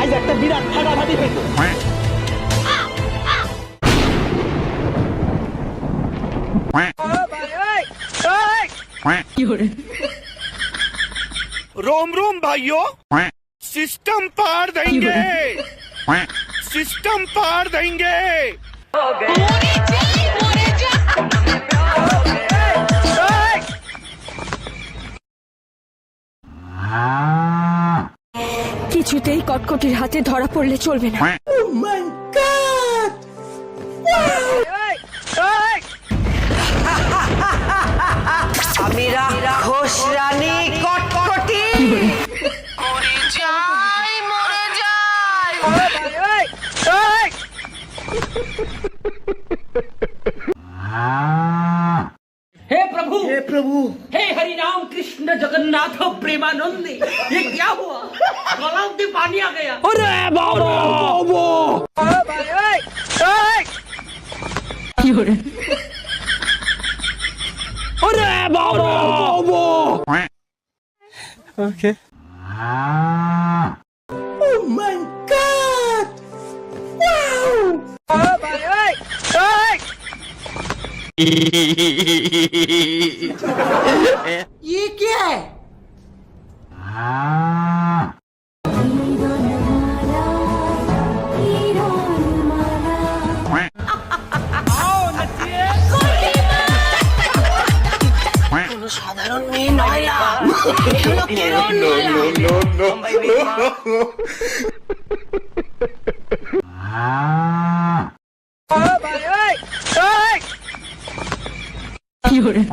আজ একটা বিরাট ফাটাফাটি হয়েছে रोम रोम भाइयों सिस्टम पार देंगे सिस्टम पार देंगे কিছুতেই কটকটির হাতে ধরা পড়লে চলবে না। আমি রাক্ষস রানী কটকটি। যাই মরে যাই हे प्रभु! हे प्रभु! हे हरि राम कृष्ण जगन्नाथ प्रेमानंद ये क्या हुआ? गलाव में पानी आ गया। ये क्या है কোনো সাধারণ মেয়ে নয় না এ 有人。